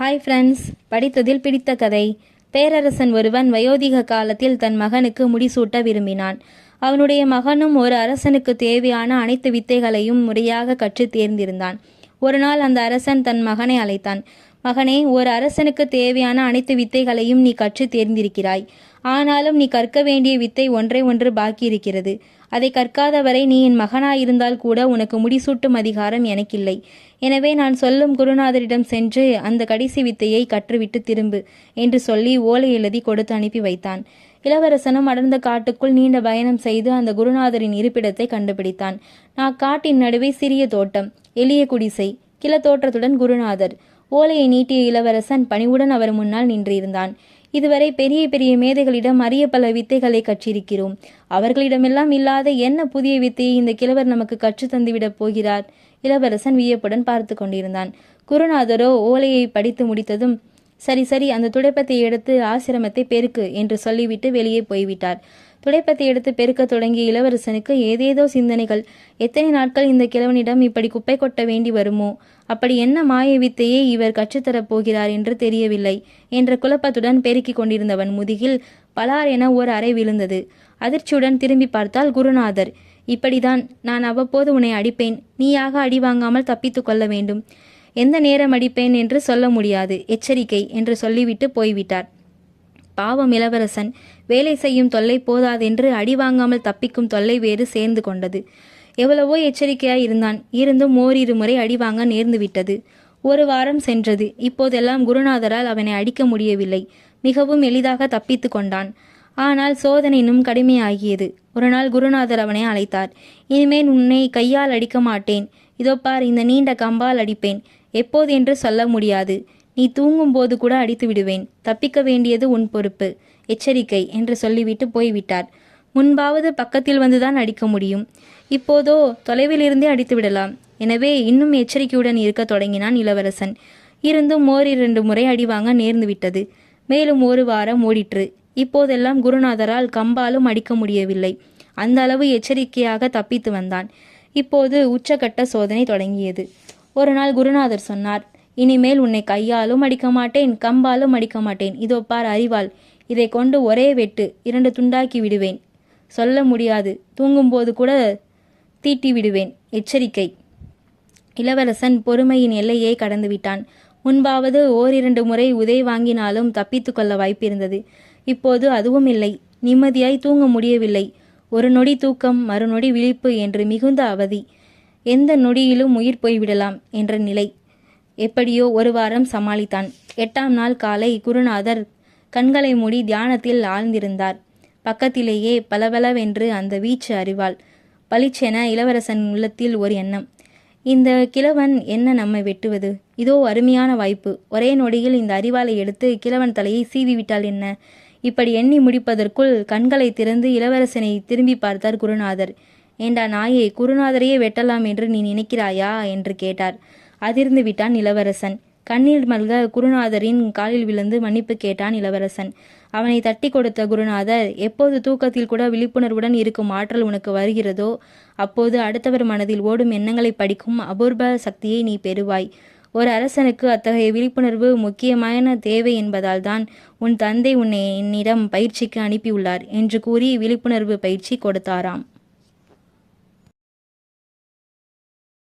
Hi friends படித்ததில் பிடித்த கதை. பேரரசன் ஒருவன் வயோதிக காலத்தில் தன் மகனுக்கு முடிசூட்ட விரும்பினான். அவனுடைய மகனும் ஒரு அரசனுக்கு தேவையான அனைத்து வித்தைகளையும் முறையாக கற்றுத் தேர்ந்திருந்தான். ஒரு நாள் அந்த அரசன் தன் மகனை அழைத்தான். மகனே ஒரு அரசனுக்கு தேவையான அனைத்து வித்தைகளையும் நீ கற்று தேர்ந்திருக்கிறாய். ஆனாலும் நீ கற்க வேண்டிய வித்தை ஒன்றை ஒன்று பாக்கி இருக்கிறது அதை கற்காதவரை நீ என் மகனாயிருந்தால் கூட உனக்கு முடிசூட்டும் அதிகாரம் எனக்கில்லை. எனவே நான் சொல்லும் குருநாதரிடம் சென்று அந்த கடைசி வித்தையை கற்றுவிட்டு திரும்பு என்று சொல்லி ஓலை எழுதி கொடுத்து அனுப்பி வைத்தான். இளவரசனும் அடர்ந்த காட்டுக்குள் நீண்ட பயணம் செய்து அந்த குருநாதரின் இருப்பிடத்தை கண்டுபிடித்தான். நான் காட்டின் நடுவே சிறிய தோட்டம் எளிய குடிசை கிளத்தோற்றத்துடன் குருநாதர். ஓலையை நீட்டிய இளவரசன் பணிவுடன் அவர் முன்னால் நின்றிருந்தான். இதுவரை பெரிய பெரிய மேதைகளிடம் அரிய பல வித்தைகளை கற்றிருக்கிறோம். அவர்களிடமெல்லாம் இல்லாத என்ன புதிய வித்தையை இந்த கிழவர் நமக்கு கற்று தந்துவிடப் போகிறார்? இளவரசன் வியப்புடன் பார்த்து கொண்டிருந்தான். குருநாதரோ ஓலையை படித்து முடித்ததும் சரி சரி அந்த துடைப்பத்தை எடுத்து ஆசிரமத்தை பெருக்கு என்று சொல்லிவிட்டு வெளியே போய்விட்டார். துடைப்பத்தை எடுத்து பெருக்கத் தொடங்கிய இளவரசனுக்கு ஏதேதோ சிந்தனைகள். எத்தனை நாட்கள் இந்த கிழவனிடம் இப்படி குப்பை கொட்ட வேண்டி வருமோ? அப்படி என்ன மாய வித்தையை இவர் கற்றுத்தரப் போகிறார் என்று தெரியவில்லை என்ற குழப்பத்துடன் பெருக்கிக் கொண்டிருந்தவன் முதுகில் பலார் என ஒரு அறை விழுந்தது. அதிர்ச்சியுடன் திரும்பி பார்த்தால் குருநாதர். இப்படிதான் நான் அவ்வப்போது உன்னை அடிப்பேன். நீயாக அடி வாங்காமல் தப்பித்துக் கொள்ள வேண்டும். எந்த நேரம் அடிப்பேன் என்று சொல்ல முடியாது. எச்சரிக்கை என்று சொல்லிவிட்டு போய்விட்டார். பாவம் இளவரசன் வேலை செய்யும் தொல்லை போதாதென்று அடி வாங்காமல் தப்பிக்கும் தொல்லை வேறு சேர்ந்து கொண்டது. எவ்வளவோ எச்சரிக்கையாய் இருந்தான். இருந்தும் ஓரிரு முறை அடி வாங்க நேர்ந்து விட்டது. ஒரு வாரம் சென்றது. இப்போதெல்லாம் குருநாதரால் அவனை அடிக்க முடியவில்லை. மிகவும் எளிதாக தப்பித்து கொண்டான். ஆனால் சோதனை இன்னும் கடுமையாகியது. ஒரு நாள் குருநாதர் அவனை அழைத்தார். இனிமேல் உன்னை கையால் அடிக்க மாட்டேன். இதோ பார் இந்த நீண்ட கம்பால் அடிப்பேன். எப்போது என்று சொல்ல முடியாது. நீ தூங்கும்போது கூட அடித்து விடுவேன். தப்பிக்க வேண்டியது உன் பொறுப்பு. எச்சரிக்கை என்று சொல்லிவிட்டு போய்விட்டார். முன்பாவது பக்கத்தில் வந்துதான் அடிக்க முடியும். இப்போதோ தொலைவிலிருந்தே அடித்து விடலாம். எனவே இன்னும் எச்சரிக்கையுடன் இருக்க தொடங்கினான் இளவரசன். இருந்தும் ஓரிரண்டு முறை அடிவாங்க நேர்ந்து விட்டது. மேலும் ஒரு வாரம் ஓடிற்று. இப்போதெல்லாம் குருநாதரால் கம்பாலும் அடிக்க முடியவில்லை. அந்த அளவு எச்சரிக்கையாக தப்பித்து வந்தான். இப்போது உச்சகட்ட சோதனை தொடங்கியது. ஒரு நாள் குருநாதர் சொன்னார் இனிமேல் உன்னை கையாலும் அடிக்க மாட்டேன் கம்பாலும் அடிக்க மாட்டேன். இதோ பார் அறிவாள். இதை கொண்டு ஒரே வெட்டு இரண்டு துண்டாக்கி விடுவேன். சொல்ல முடியாது. தூங்கும்போது கூட தீட்டி விடுவேன். எச்சரிக்கை. இளவரசன் பொறுமையின் எல்லையை கடந்து விட்டான். முன்பாவது ஓரிரண்டு முறை உதை வாங்கினாலும் தப்பித்து கொள்ள வாய்ப்பிருந்தது இப்போது அதுவும் இல்லை. நிம்மதியாய் தூங்க முடியவில்லை. ஒரு நொடி தூக்கம் மறுநொடி விழிப்பு என்று மிகுந்த அவதி. எந்த நொடியிலும் உயிர் போய்விடலாம் என்ற நிலை. எப்படியோ ஒரு வாரம் சமாளித்தான். எட்டாம் நாள் காலை குருநாதர் கண்களை மூடி தியானத்தில் ஆழ்ந்திருந்தார். பக்கத்திலேயே பலபலவென்று அந்த வீச்சு அறிவாள். பளிச்சென இளவரசன் உள்ளத்தில் ஒரு எண்ணம். இந்த கிழவன் என்ன நம்மை வெட்டுவது? இதோ அருமையான வாய்ப்பு. ஒரே நொடியில் இந்த அறிவாளை எடுத்து கிழவன் தலையை சீவி விட்டால் என்ன? இப்படி எண்ணி முடிப்பதற்குள் கண்களை திறந்து இளவரசனை திரும்பி பார்த்தார் குருநாதர். ஏண்டா நாயே குருநாதரையே வெட்டலாம் என்று நீ நினைக்கிறாயா? என்று கேட்டார். அதிர்ந்து விட்டான் இளவரசன். கண்ணீர் மல்க குருநாதரின் காலில் விழுந்து மன்னிப்பு கேட்டான் இளவரசன். அவனை தட்டி கொடுத்த குருநாதர் எப்போது தூக்கத்தில் கூட விழிப்புணர்வுடன் இருக்கும் ஆற்றல் உனக்கு வருகிறதோ அப்போது அடுத்தவர் மனதில் ஓடும் எண்ணங்களை படிக்கும் அபூர்வ சக்தியை நீ பெறுவாய். ஒரு அரசனுக்கு அத்தகைய விழிப்புணர்வு முக்கியமான தேவை என்பதால் தான் உன் தந்தை உன்னை என்னிடம் பயிற்சிக்கு அனுப்பியுள்ளார் என்று கூறி விழிப்புணர்வு பயிற்சி கொடுத்தாராம்.